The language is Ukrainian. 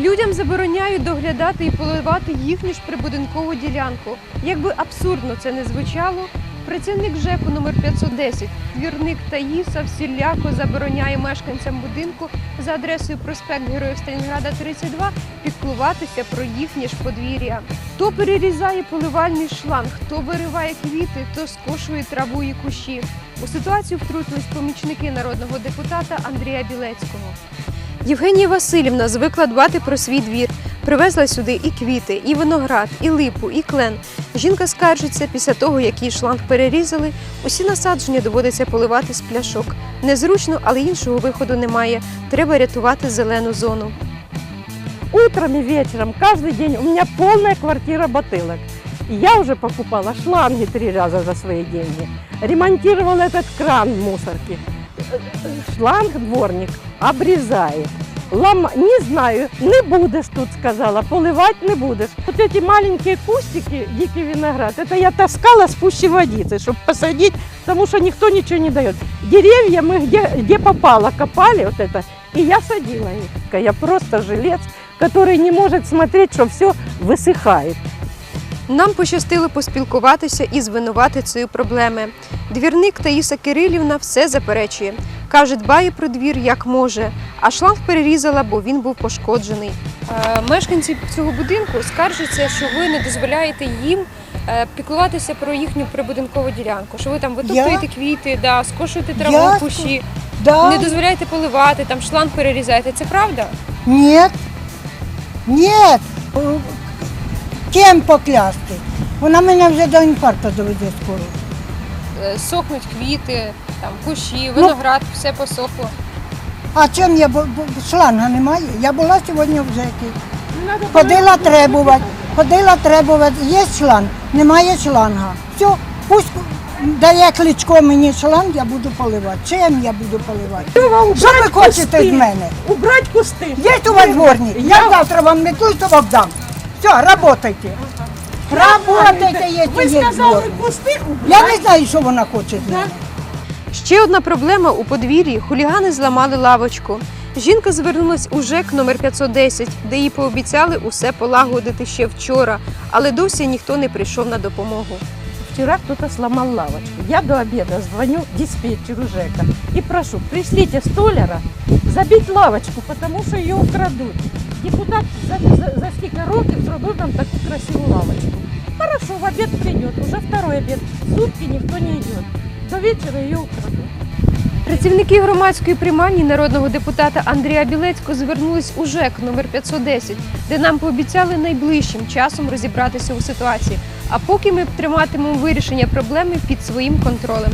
Людям забороняють доглядати і поливати їхню ж прибудинкову ділянку. Якби абсурдно це не звучало, працівник ЖЕКу номер 510, двірник Таїса всіляко забороняє мешканцям будинку за адресою проспект Героїв Сталінграда 32 піклуватися про їхнє ж подвір'я. То перерізає поливальний шланг, то вириває квіти, то скошує траву і кущі. У ситуацію втрутились помічники народного депутата Андрія Білецького. Євгенія Васильівна звикла дбати про свій двір. Привезла сюди і квіти, і виноград, і липу, і клен. Жінка скаржиться після того, як її шланг перерізали, усі насадження доводиться поливати з пляшок. Незручно, але іншого виходу немає. Треба рятувати зелену зону. Утром и вечером, каждый день у меня полная квартира бутылок. И я уже покупала шланги три раза за свои деньги. Ремонтировала этот кран в мусорке. Э, э, Шланг дворник обрезает. Лома... Не знаю, не будешь тут, сказала, поливать не будешь. Вот эти маленькие кустики, дикий виноград, это я таскала с пущей водицы, чтобы посадить, потому что никто ничего не дает. Деревья мы где, где попало копали, вот это, и я садила их. Я просто жилец, который не может смотреть, что все высыхает. Нам пощастило поспілкуватися із винуватицею проблеми. Двірник Таїса Кирилівна все заперечує. Каже, дбає про двір як може, а шланг перерізала, бо він був пошкоджений. Е, Мешканці цього будинку скаржаться, що ви не дозволяєте їм е, піклуватися про їхню прибудинкову ділянку, що ви там витоптуєте квіти, да, скошуєте траву Я кущі, Да? не дозволяєте поливати, там шланг перерізаєте. Це правда? Нет. Нет. Кем поклясти? Вона мене вже до інфаркту доведе скоро. Е, Сохнуть квіти, там кущі, Ну. виноград, все посохло. А чим я бу- бу- шланга немає? Я була сьогодні в ЖЕКі. Ходила требувати. Ходила требувати. Є шланг, немає шланга. Все, пусть дає кличко мені шланг, я буду поливати. Чим я буду поливати? Що ви хочете з мене? Убрать кусты. Є у вас дворник? Я завтра вам мету то вам дам. Все, работайте. Работайте, якщо Вы є сказали дворник. кусты Я не знаю, що вона хоче з мене. Ще одна проблема у подвір'ї хулігани зламали лавочку. Жінка звернулась у ЖЕК номер 510, де їй пообіцяли усе полагодити ще вчора, але досі ніхто не прийшов на допомогу. Вчера кто-то сломал лавочку. Я до обеда звоню диспетчеру ЖЭКа и прошу, пришлите столяра забить лавочку, потому что ее украдут. Депутат за, за, за сколько років зробив нам такую красивую лавочку. Хорошо, в обед придет, уже второй обед. Сутки никто не идет. До вечера ее украдут. Працівники громадської приймальні народного депутата Андрія Білецького звернулись у ЖЕК номер 510, де нам пообіцяли найближчим часом розібратися у ситуації. А поки ми триматимемо вирішення проблеми під своїм контролем.